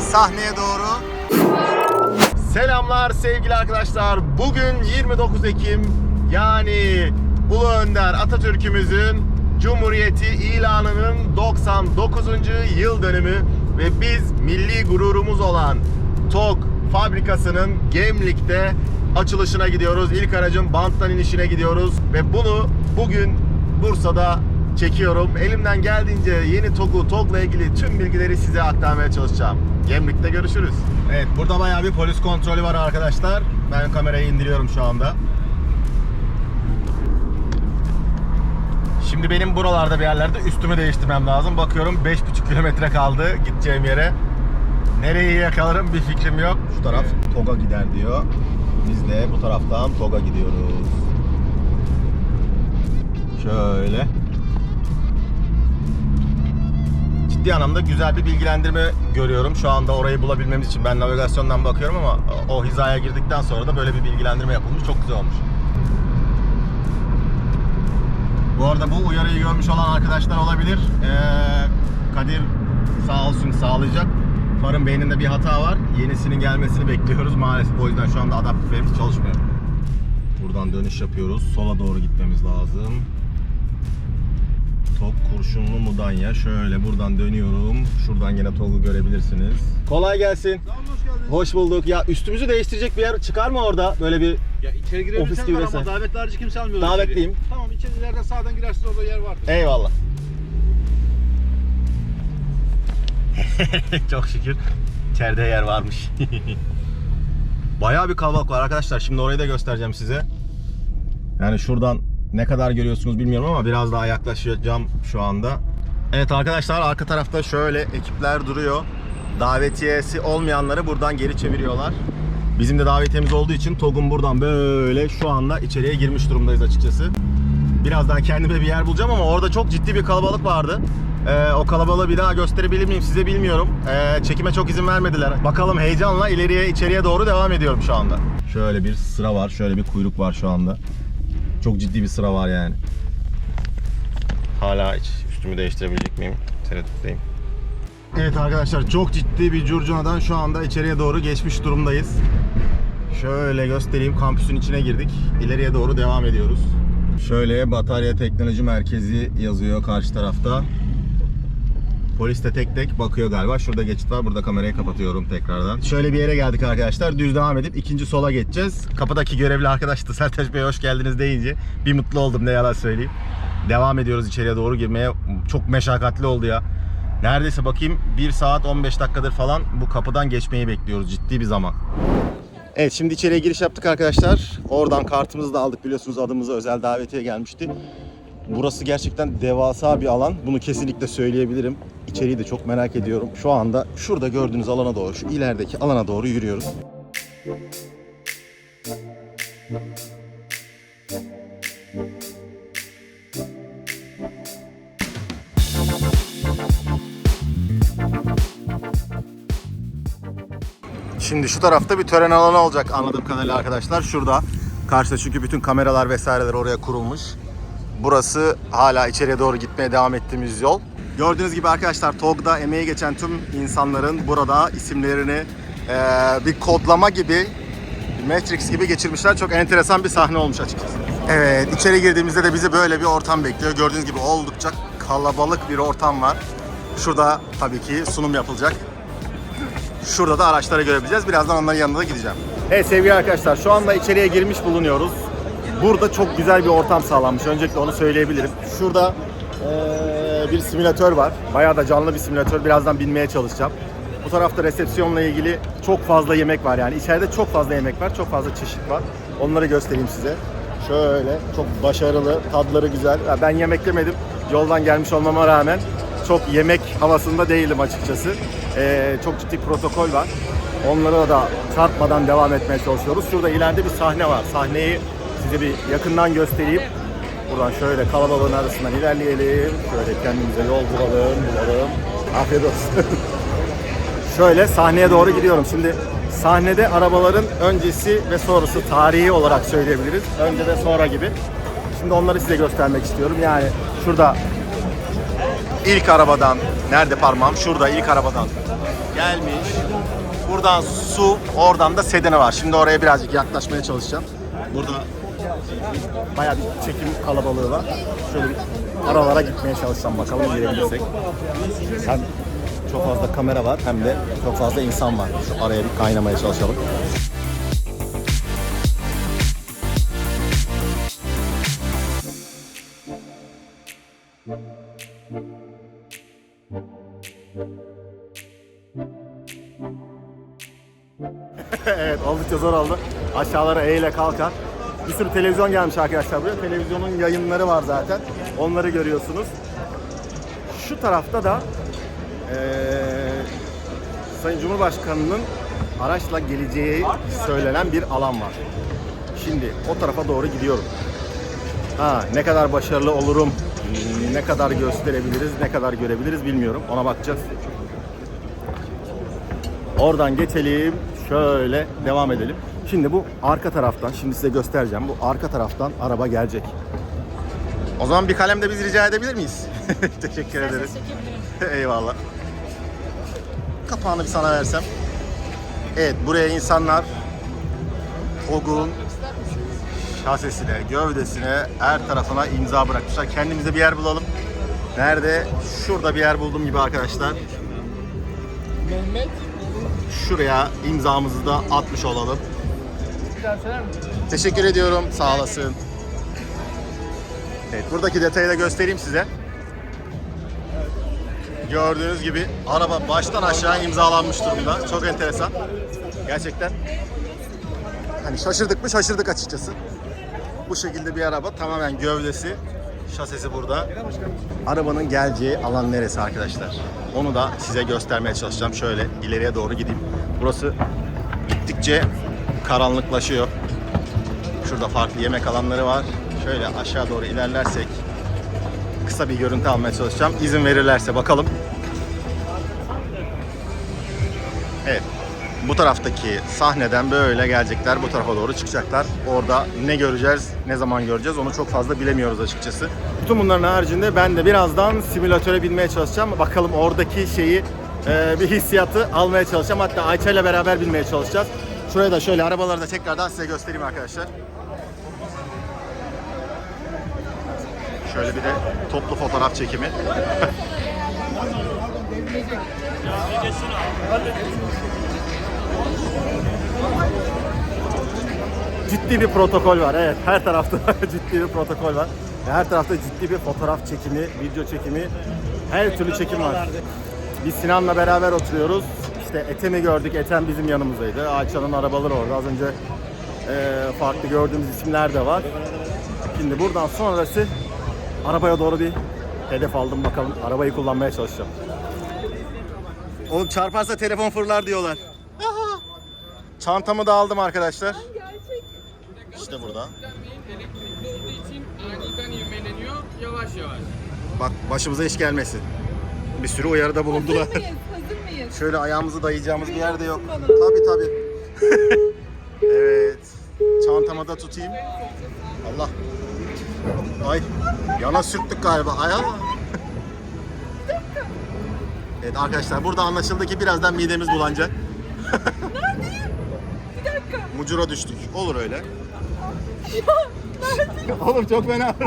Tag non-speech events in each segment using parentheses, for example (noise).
Sahneye doğru Selamlar sevgili arkadaşlar. Bugün 29 Ekim yani Ulu Önder Atatürk'ümüzün Cumhuriyeti ilanının 99. yıl dönümü ve biz milli gururumuz olan TOG fabrikasının Gemlik'te açılışına gidiyoruz. İlk aracın banttan inişine gidiyoruz ve bunu bugün Bursa'da çekiyorum. Elimden geldiğince yeni TOG'u, TOG'la ilgili tüm bilgileri size aktarmaya çalışacağım. Gemlik'te görüşürüz. Evet, burada bayağı bir polis kontrolü var arkadaşlar. Ben kamerayı indiriyorum şu anda. Şimdi benim buralarda bir yerlerde üstümü değiştirmem lazım. Bakıyorum 5,5 kilometre kaldı gideceğim yere. Nereyi yakalarım bir fikrim yok. Şu taraf TOG'a gider diyor. Biz de bu taraftan TOG'a gidiyoruz. Şöyle. Ciddi anlamda güzel bir bilgilendirme görüyorum. Şu anda orayı bulabilmemiz için ben navigasyondan bakıyorum ama o hizaya girdikten sonra da böyle bir bilgilendirme yapılmış. Çok güzel olmuş. Bu arada bu uyarıyı görmüş olan arkadaşlar olabilir. Ee, Kadir sağ olsun sağlayacak. Farın beyninde bir hata var. Yenisinin gelmesini bekliyoruz maalesef. O yüzden şu anda adaptiflerimiz çalışmıyor. Buradan dönüş yapıyoruz. Sola doğru gitmemiz lazım. Kurşunlu Mudanya. Şöyle buradan dönüyorum. Şuradan yine Tok'u görebilirsiniz. Kolay gelsin. Tamam hoş geldiniz. Hoş bulduk. Ya üstümüzü değiştirecek bir yer çıkar mı orada? Böyle bir Ya içeri girebilirsen Ofis gibi var vesaire. ama davetli harici kimse almıyor. Davetliyim. içeri. Tamam içeri ileriden sağdan girersiniz orada yer vardır. Eyvallah. (laughs) Çok şükür içeride yer varmış. Bayağı bir kalabalık var arkadaşlar. Şimdi orayı da göstereceğim size. Yani şuradan ne kadar görüyorsunuz bilmiyorum ama biraz daha yaklaşacağım şu anda. Evet arkadaşlar arka tarafta şöyle ekipler duruyor. Davetiyesi olmayanları buradan geri çeviriyorlar. Bizim de davetiyemiz olduğu için TOG'un buradan böyle şu anda içeriye girmiş durumdayız açıkçası. Birazdan kendime bir yer bulacağım ama orada çok ciddi bir kalabalık vardı. Ee, o kalabalığı bir daha gösterebilir miyim size bilmiyorum. Ee, çekime çok izin vermediler. Bakalım heyecanla ileriye içeriye doğru devam ediyorum şu anda. Şöyle bir sıra var, şöyle bir kuyruk var şu anda. Çok ciddi bir sıra var yani. Hala hiç üstümü değiştirebilecek miyim? Tereddütteyim. Evet arkadaşlar çok ciddi bir curcunadan şu anda içeriye doğru geçmiş durumdayız. Şöyle göstereyim kampüsün içine girdik. İleriye doğru devam ediyoruz. Şöyle batarya teknoloji merkezi yazıyor karşı tarafta. Polis de tek tek bakıyor galiba. Şurada geçit var. Burada kamerayı kapatıyorum tekrardan. Şöyle bir yere geldik arkadaşlar. Düz devam edip ikinci sola geçeceğiz. Kapıdaki görevli arkadaş da Sertaç Bey hoş geldiniz deyince bir mutlu oldum ne yalan söyleyeyim. Devam ediyoruz içeriye doğru girmeye. Çok meşakkatli oldu ya. Neredeyse bakayım 1 saat 15 dakikadır falan bu kapıdan geçmeyi bekliyoruz ciddi bir zaman. Evet şimdi içeriye giriş yaptık arkadaşlar. Oradan kartımızı da aldık biliyorsunuz adımıza özel davetiye gelmişti. Burası gerçekten devasa bir alan. Bunu kesinlikle söyleyebilirim. İçeriği de çok merak ediyorum. Şu anda şurada gördüğünüz alana doğru, şu ilerideki alana doğru yürüyoruz. Şimdi şu tarafta bir tören alanı olacak anladığım kadarıyla arkadaşlar. Şurada. Karşıda çünkü bütün kameralar vesaireler oraya kurulmuş. Burası hala içeriye doğru gitmeye devam ettiğimiz yol. Gördüğünüz gibi arkadaşlar TOG'da emeği geçen tüm insanların burada isimlerini eee, bir kodlama gibi Matrix gibi geçirmişler. Çok enteresan bir sahne olmuş açıkçası. Evet, içeri girdiğimizde de bizi böyle bir ortam bekliyor. Gördüğünüz gibi oldukça kalabalık bir ortam var. Şurada tabii ki sunum yapılacak. Şurada da araçları görebileceğiz. Birazdan onların yanına da gideceğim. Evet sevgili arkadaşlar şu anda içeriye girmiş bulunuyoruz. Burada çok güzel bir ortam sağlanmış. Öncelikle onu söyleyebilirim. Şurada eee, bir simülatör var. Bayağı da canlı bir simülatör. Birazdan binmeye çalışacağım. Bu tarafta resepsiyonla ilgili çok fazla yemek var yani. içeride çok fazla yemek var. Çok fazla çeşit var. Onları göstereyim size. Şöyle çok başarılı, tadları güzel. Ben yemek yemedim. Yoldan gelmiş olmama rağmen çok yemek havasında değilim açıkçası. Ee, çok ciddi protokol var. Onlara da çarpmadan devam etmeye çalışıyoruz. Şurada ileride bir sahne var. Sahneyi size bir yakından göstereyim. Buradan şöyle kalabalığın arasından ilerleyelim. Şöyle kendimize yol bulalım, bulalım. Afiyet olsun. (laughs) Şöyle sahneye doğru gidiyorum. Şimdi sahnede arabaların öncesi ve sonrası tarihi olarak söyleyebiliriz. Önce ve sonra gibi. Şimdi onları size göstermek istiyorum. Yani şurada ilk arabadan, nerede parmağım? Şurada ilk arabadan gelmiş. Buradan su, oradan da sedene var. Şimdi oraya birazcık yaklaşmaya çalışacağım. Burada bayağı bir çekim kalabalığı var. Şöyle bir aralara gitmeye çalışacağım bakalım girebilirsek. Hem çok fazla kamera var hem de çok fazla insan var. Şu araya bir kaynamaya çalışalım. (laughs) evet oldukça zor oldu. Aşağılara eğile kalkar. Bir sürü televizyon gelmiş arkadaşlar buraya. Televizyonun yayınları var zaten. Onları görüyorsunuz. Şu tarafta da eee, Sayın Cumhurbaşkanı'nın araçla geleceği söylenen bir alan var. Şimdi o tarafa doğru gidiyorum. Ha, ne kadar başarılı olurum, ne kadar gösterebiliriz, ne kadar görebiliriz bilmiyorum. Ona bakacağız. Oradan geçelim. Şöyle devam edelim. Şimdi bu arka taraftan, şimdi size göstereceğim. Bu arka taraftan araba gelecek. O zaman bir kalem de biz rica edebilir miyiz? (laughs) Teşekkür ederiz. (laughs) Eyvallah. Kapağını bir sana versem. Evet, buraya insanlar TOG'un şasesine, gövdesine, her tarafına imza bırakmışlar. Kendimize bir yer bulalım. Nerede? Şurada bir yer buldum gibi arkadaşlar. Şuraya imzamızı da atmış olalım. Teşekkür ediyorum. Sağ olasın. Evet, buradaki detayı da göstereyim size. Gördüğünüz gibi araba baştan aşağı imzalanmış durumda. Çok enteresan. Gerçekten. Hani şaşırdık mı? Şaşırdık açıkçası. Bu şekilde bir araba tamamen gövdesi, şasisi burada. Arabanın geleceği alan neresi arkadaşlar? Onu da size göstermeye çalışacağım. Şöyle ileriye doğru gideyim. Burası gittikçe karanlıklaşıyor. Şurada farklı yemek alanları var. Şöyle aşağı doğru ilerlersek kısa bir görüntü almaya çalışacağım. İzin verirlerse bakalım. Evet. Bu taraftaki sahneden böyle gelecekler. Bu tarafa doğru çıkacaklar. Orada ne göreceğiz, ne zaman göreceğiz onu çok fazla bilemiyoruz açıkçası. Bütün bunların haricinde ben de birazdan simülatöre binmeye çalışacağım. Bakalım oradaki şeyi, e, bir hissiyatı almaya çalışacağım. Hatta Ayça ile beraber binmeye çalışacağız. Şuraya da şöyle arabaları da tekrardan size göstereyim arkadaşlar. Şöyle bir de toplu fotoğraf çekimi. (laughs) ciddi bir protokol var. Evet, her tarafta (laughs) ciddi bir protokol var. Her tarafta ciddi bir fotoğraf çekimi, video çekimi, her türlü çekim var. Biz Sinan'la beraber oturuyoruz. İşte Ethem'i gördük. Ethem bizim yanımızdaydı. Ayça'nın arabaları orada. Az önce e, farklı gördüğümüz isimler de var. Şimdi buradan sonrası arabaya doğru bir hedef aldım bakalım. Arabayı kullanmaya çalışacağım. Oğlum çarparsa telefon fırlar diyorlar. Çantamı da aldım arkadaşlar. İşte burada. Elektrikli olduğu için aniden ivmeleniyor yavaş yavaş. Bak başımıza iş gelmesin. Bir sürü uyarıda bulundular. (laughs) Şöyle ayağımızı dayayacağımız bir yer de yok. Tabi tabi. (laughs) evet. Çantamı da tutayım. Allah. Ay. Yana sürttük galiba. Ay ama. evet arkadaşlar burada anlaşıldı ki birazdan midemiz bulanacak. Bir dakika. Mucura düştük. Olur öyle. (laughs) Oğlum çok fena. (laughs)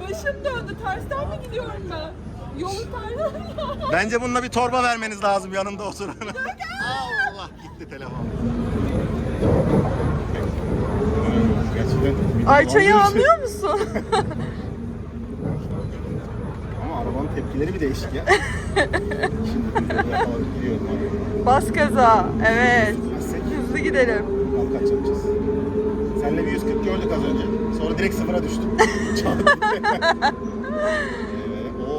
Başım döndü. Tersten mi gidiyorum ben? Bence bununla bir torba vermeniz lazım yanında oturana. Allah gitti telefon. Ayça'yı anlıyor musun? (laughs) Ama arabanın tepkileri bir değişik ya. Şimdi gidiyorum. Bas gaza. Evet. Hızlı gidelim. Seninle bir 140 gördük az önce. Sonra direkt sıfıra düştüm. Çarptık. (laughs)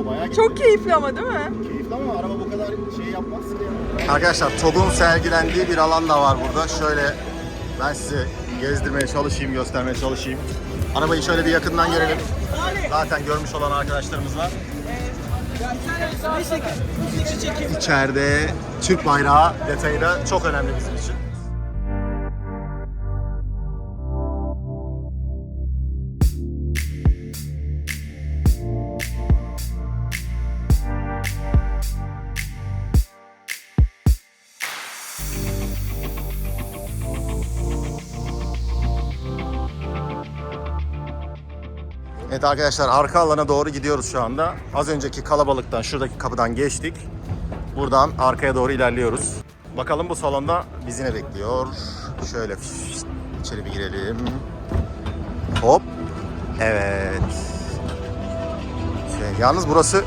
bayağı gitti. Çok keyifli ama değil mi? Keyifli ama araba bu kadar şey yapmaz ki ya. Arkadaşlar TOG'un sergilendiği bir alan da var burada. Şöyle ben size gezdirmeye çalışayım, göstermeye çalışayım. Arabayı şöyle bir yakından görelim. Zaten görmüş olan arkadaşlarımız var. İçeride Türk bayrağı detayı da çok önemli bizim için. Evet arkadaşlar arka alana doğru gidiyoruz şu anda. Az önceki kalabalıktan şuradaki kapıdan geçtik. Buradan arkaya doğru ilerliyoruz. Bakalım bu salonda bizi ne bekliyor. Şöyle içeri bir girelim. Hop. Evet. Şey, yalnız burası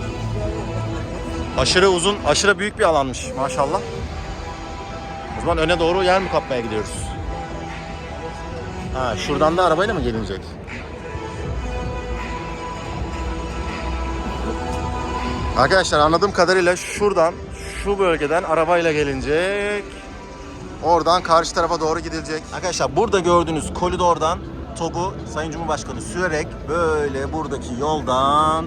aşırı uzun, aşırı büyük bir alanmış maşallah. O zaman öne doğru yer mi kapmaya gidiyoruz? Ha, şuradan da arabayla mı gelinecek? Arkadaşlar anladığım kadarıyla şuradan, şu bölgeden arabayla gelinecek. Oradan karşı tarafa doğru gidilecek. Arkadaşlar burada gördüğünüz koridordan TOG'u Sayın Cumhurbaşkanı sürerek böyle buradaki yoldan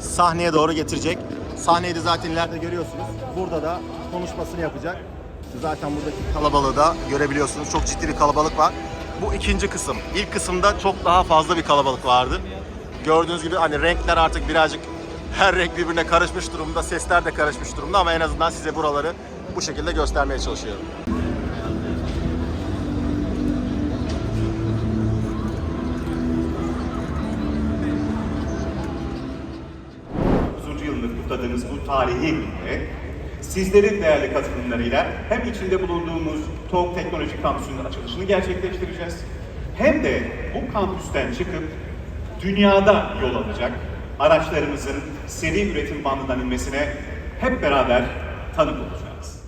sahneye doğru getirecek. Sahneyi de zaten ileride görüyorsunuz. Burada da konuşmasını yapacak. Zaten buradaki kalabalığı da görebiliyorsunuz. Çok ciddi bir kalabalık var. Bu ikinci kısım. İlk kısımda çok daha fazla bir kalabalık vardı. Gördüğünüz gibi hani renkler artık birazcık her renk birbirine karışmış durumda. Sesler de karışmış durumda ama en azından size buraları bu şekilde göstermeye çalışıyorum. Yılını kutladığımız bu tarihi günde sizlerin değerli katılımlarıyla hem içinde bulunduğumuz TOG Teknoloji Kampüsü'nün açılışını gerçekleştireceğiz. Hem de bu kampüsten çıkıp dünyada yol alacak araçlarımızın seri üretim bandından inmesine hep beraber tanık olacağız.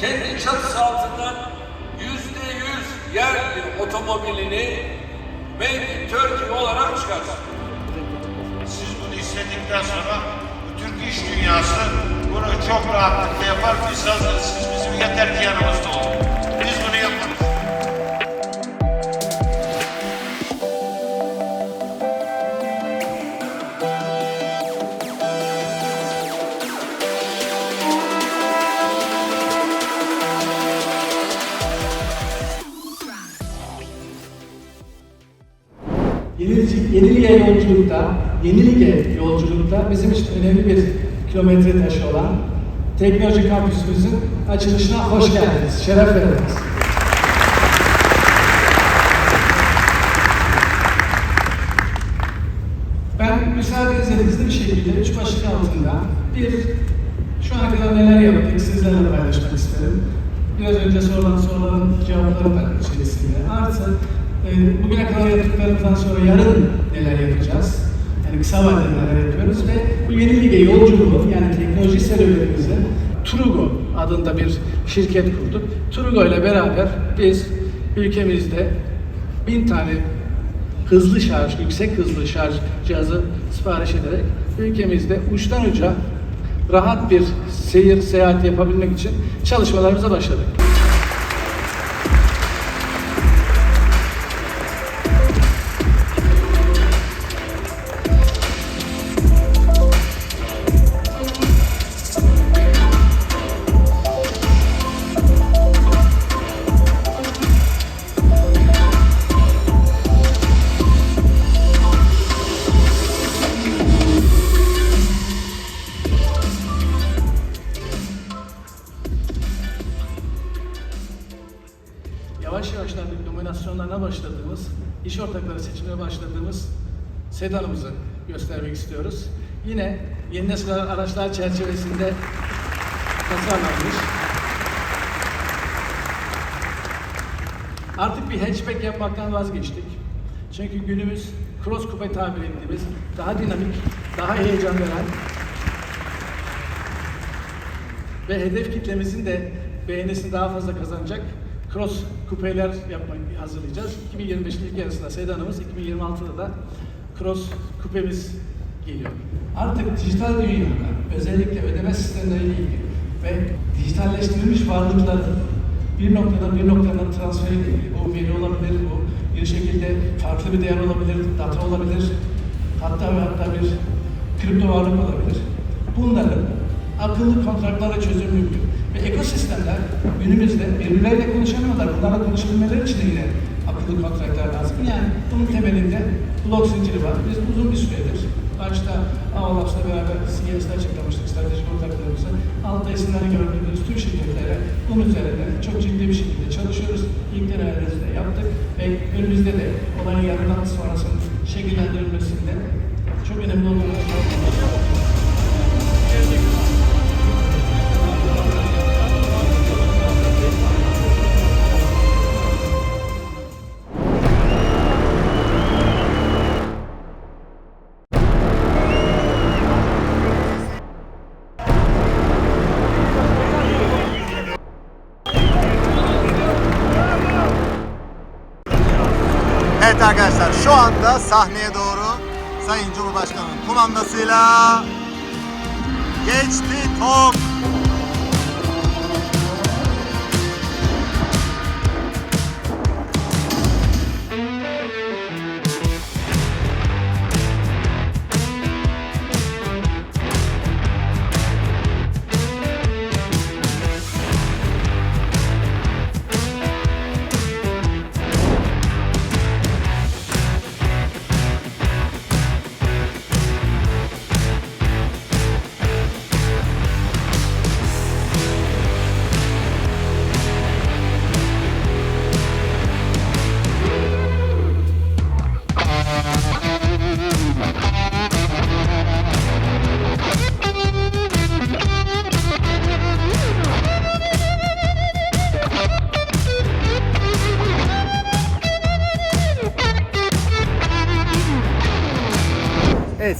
kendi çatısı altından yüzde yüz yerli otomobilini Made in Turkey olarak çıkarsın. Siz bunu istedikten sonra bu Türk iş dünyası bunu çok rahatlıkla yapar. Biz hazırız. Siz bizim yeter ki yanımızda olun. Yolculukta, yenilige yolculukta bizim için önemli bir kilometre taşı olan Teknoloji Kampüsümüzün açılışına hoş geldiniz, şeref verdiniz. Ben müsaadenizle hızlı bir şekilde üç başlık altında bir, şu ana kadar neler yaptık sizlerle paylaşmak isterim. Biraz önce sorulan soruların cevapları da içerisinde. Artı, e, bugüne kadar yaptıklarımızdan sonra yarın neler yapacağız? Yani kısa vadede neler yapıyoruz ve bu yeni lige yolculuğu yani teknoloji serüvenimizi Trugo adında bir şirket kurduk. Trugo ile beraber biz ülkemizde bin tane hızlı şarj, yüksek hızlı şarj cihazı sipariş ederek ülkemizde uçtan uca rahat bir seyir, seyahat yapabilmek için çalışmalarımıza başladık. İş ortakları seçimine başladığımız sedanımızı göstermek istiyoruz. Yine yeni nesil araçlar çerçevesinde tasarlanmış. Artık bir hatchback yapmaktan vazgeçtik. Çünkü günümüz cross coupe tabir ettiğimiz daha dinamik, daha heyecan veren ve hedef kitlemizin de beğenisini daha fazla kazanacak cross kupeler yapmayı hazırlayacağız. 2025'in ilk yarısında sedanımız, 2026'da da cross kupemiz geliyor. Artık dijital dünyada özellikle ödeme sistemleriyle ilgili ve dijitalleştirilmiş varlıkların bir noktadan bir noktadan transfer edildiği, bu veri olabilir, bu bir şekilde farklı bir değer olabilir, data olabilir, hatta ve hatta bir kripto varlık olabilir. Bunların akıllı kontratlarla çözüm mümkün. Ve ekosistemler günümüzde birbirleriyle konuşamıyorlar. Bunlarla konuşabilmeleri için de yine akıllı kontratlar lazım. Yani bunun temelinde blok zinciri var. Biz uzun bir süredir başta Avalabs'la beraber CES'de açıklamıştık stratejik ortaklarımızı. Altta isimleri gördüğünüz tüm şirketlere bunun üzerinde çok ciddi bir şekilde çalışıyoruz. İlk deneylerimizi de yaptık ve önümüzde de olayın yarından sonrasının şekillendirilmesinde çok önemli olduğunu Evet arkadaşlar şu anda sahneye doğru Sayın Cumhurbaşkanı'nın kumandasıyla geçti top.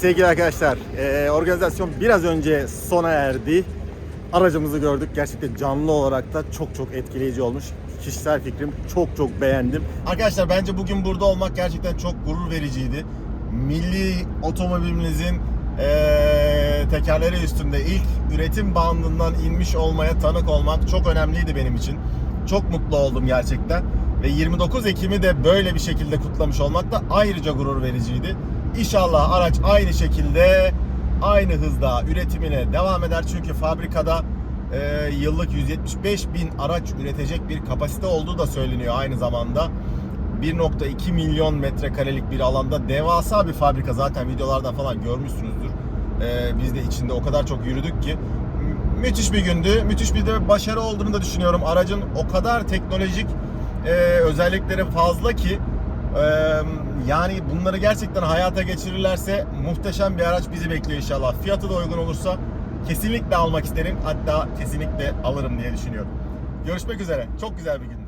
Sevgili arkadaşlar, eee, organizasyon biraz önce sona erdi. Aracımızı gördük. Gerçekten canlı olarak da çok çok etkileyici olmuş. Kişisel fikrim çok çok beğendim. Arkadaşlar bence bugün burada olmak gerçekten çok gurur vericiydi. Milli otomobilimizin eee tekerleri üstünde ilk üretim bandından inmiş olmaya tanık olmak çok önemliydi benim için. Çok mutlu oldum gerçekten. Ve 29 Ekim'i de böyle bir şekilde kutlamış olmak da ayrıca gurur vericiydi. İnşallah araç aynı şekilde aynı hızda üretimine devam eder. Çünkü fabrikada e, yıllık 175 bin araç üretecek bir kapasite olduğu da söyleniyor aynı zamanda. 1.2 milyon metrekarelik bir alanda devasa bir fabrika zaten videolardan falan görmüşsünüzdür. E, biz de içinde o kadar çok yürüdük ki Mü- müthiş bir gündü. Müthiş bir de başarı olduğunu da düşünüyorum. Aracın o kadar teknolojik e, özellikleri fazla ki yani bunları gerçekten hayata geçirirlerse muhteşem bir araç bizi bekliyor inşallah. Fiyatı da uygun olursa kesinlikle almak isterim. Hatta kesinlikle alırım diye düşünüyorum. Görüşmek üzere. Çok güzel bir gün.